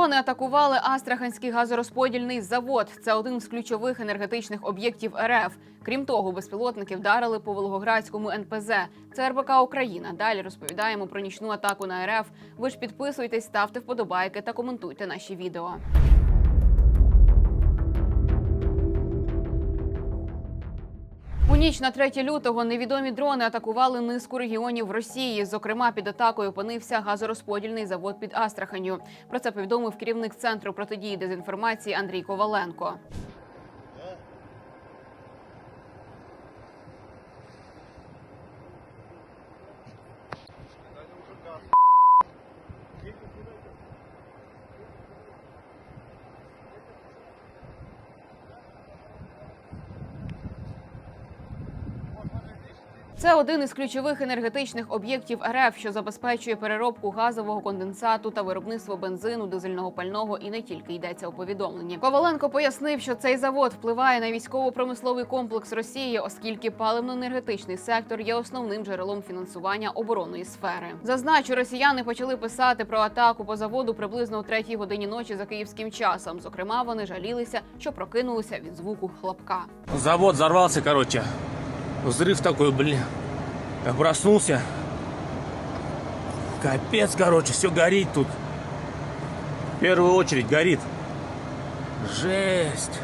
Дрони атакували Астраханський газорозподільний завод. Це один з ключових енергетичних об'єктів РФ. Крім того, безпілотники вдарили по Волгоградському НПЗ. Це РБК Україна. Далі розповідаємо про нічну атаку на РФ. Ви ж підписуйтесь, ставте вподобайки та коментуйте наші відео. Ніч на 3 лютого невідомі дрони атакували низку регіонів Росії. Зокрема, під атакою опинився газорозподільний завод під Астраханью. Про це повідомив керівник центру протидії дезінформації Андрій Коваленко. Це один із ключових енергетичних об'єктів РФ, що забезпечує переробку газового конденсату та виробництво бензину, дизельного пального і не тільки йдеться у повідомленні. Коваленко пояснив, що цей завод впливає на військово-промисловий комплекс Росії, оскільки паливно-енергетичний сектор є основним джерелом фінансування оборонної сфери. Зазначу, росіяни почали писати про атаку по заводу приблизно о третій годині ночі за київським часом. Зокрема, вони жалілися, що прокинулися від звуку хлопка. Завод взорвался, короче. Взрыв такой, блин. Я проснулся. Капец, короче, все горит тут. В первую очередь горит. Жесть.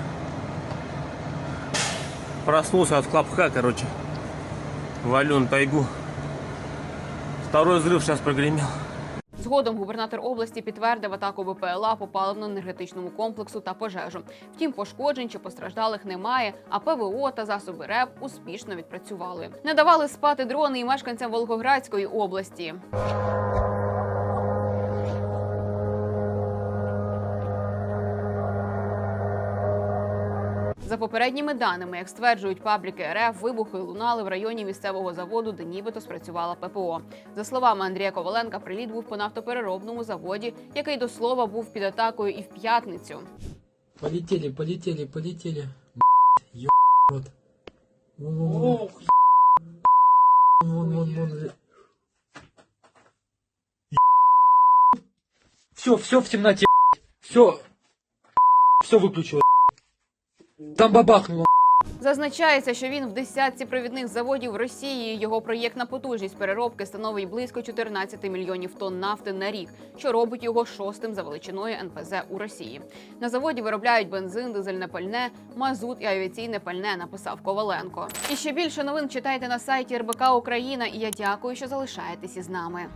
Проснулся от хлопка, короче. Валю на тайгу. Второй взрыв сейчас прогремел. Згодом губернатор області підтвердив атаку БПЛА по паливно-енергетичному комплексу та пожежу. Втім, пошкоджень чи постраждалих немає. А ПВО та засоби РЕП успішно відпрацювали. Не давали спати дрони і мешканцям Волгоградської області. За попередніми даними, як стверджують пабліки РФ, вибухи лунали в районі місцевого заводу, де нібито спрацювала ППО. За словами Андрія Коваленка, приліт був по нафтопереробному заводі, який до слова був під атакою і в п'ятницю. Вон. Вон, вон, вон. Все, все в темноте. Все. Все выключило. Там бабахнуло. Зазначається, що він в десятці провідних заводів Росії. Його проєктна потужність переробки становить близько 14 мільйонів тонн нафти на рік, що робить його шостим за величиною НПЗ у Росії. На заводі виробляють бензин, дизельне пальне, мазут і авіаційне пальне. Написав Коваленко. І ще більше новин читайте на сайті РБК Україна. І я дякую, що залишаєтесь із нами.